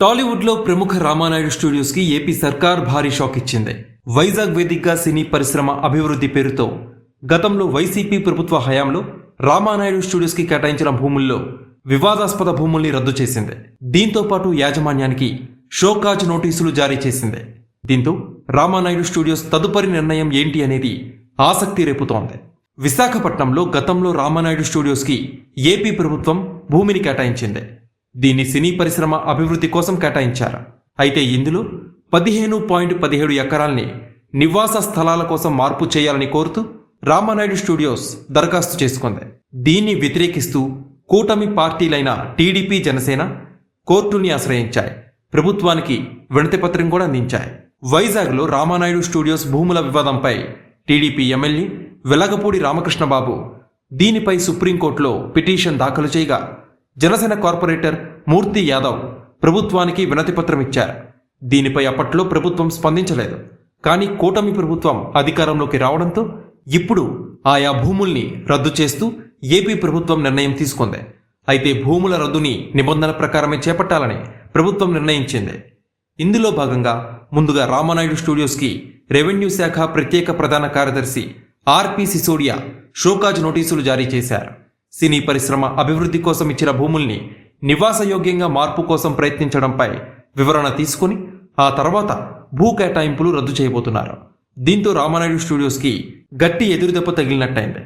టాలీవుడ్లో ప్రముఖ రామానాయుడు స్టూడియోస్కి ఏపీ సర్కార్ భారీ షాక్ ఇచ్చింది. వైజాగ్ వేదికగా సినీ పరిశ్రమ అభివృద్ధి పేరుతో గతంలో వైసీపీ ప్రభుత్వ హయాంలో రామానాయుడు స్టూడియోస్కి కేటాయించిన భూముల్లో వివాదాస్పద భూముల్ని రద్దు చేసింది. దీంతో పాటు యాజమాన్యానికి షోకాజ్ నోటీసులు జారీ చేసింది. దీంతో రామానాయుడు స్టూడియోస్ తదుపరి నిర్ణయం ఏంటి అనేది ఆసక్తి రేపుతోంది. విశాఖపట్నంలో గతంలో రామానాయుడు స్టూడియోస్కి ఏపీ ప్రభుత్వం భూమిని కేటాయించింది. దీన్ని సినీ పరిశ్రమ అభివృద్ధి కోసం కేటాయించారు. అయితే ఇందులో పదిహేను పాయింట్ పదిహేడు ఎకరాల్ని నివాస స్థలాల కోసం మార్పు చేయాలని కోరుతూ రామానాయుడు స్టూడియోస్ దరఖాస్తు చేసుకుంది. దీన్ని వ్యతిరేకిస్తూ కూటమి పార్టీలైన టీడీపీ జనసేన కోర్టుని ఆశ్రయించాయి. ప్రభుత్వానికి వినతిపత్రం కూడా అందించాయి. వైజాగ్లో రామానాయుడు స్టూడియోస్ భూముల వివాదంపై టీడీపీ ఎమ్మెల్యే వెలగపూడి రామకృష్ణబాబు దీనిపై సుప్రీంకోర్టులో పిటిషన్ దాఖలు చేయగా జనసేన కార్పొరేటర్ మూర్తి యాదవ్ ప్రభుత్వానికి వినతిపత్రం ఇచ్చారు. దీనిపై అప్పట్లో ప్రభుత్వం స్పందించలేదు. కానీ కూటమి ప్రభుత్వం అధికారంలోకి రావడంతో ఇప్పుడు ఆయా భూముల్ని రద్దు చేస్తూ ఏపీ ప్రభుత్వం నిర్ణయం తీసుకుంది. అయితే భూముల రద్దుని నిబంధన ప్రకారమే చేపట్టాలని ప్రభుత్వం నిర్ణయించింది. ఇందులో భాగంగా ముందుగా రామానాయుడు స్టూడియోస్కి రెవెన్యూ శాఖ ప్రత్యేక ప్రధాన కార్యదర్శి ఆర్పి సిసోడియా షోకాజ్ నోటీసులు జారీ చేశారు. సినీ పరిశ్రమ అభివృద్ధి కోసం ఇచ్చిన భూముల్ని నివాసయోగ్యంగా మార్పు కోసం ప్రయత్నించడంపై వివరణ తీసుకుని ఆ తర్వాత భూ కేటాయింపులు రద్దు చేయబోతున్నారు. దీంతో రామానాయుడు స్టూడియోస్కి గట్టి ఎదురుదెబ్బ తగిలినట్టయింది.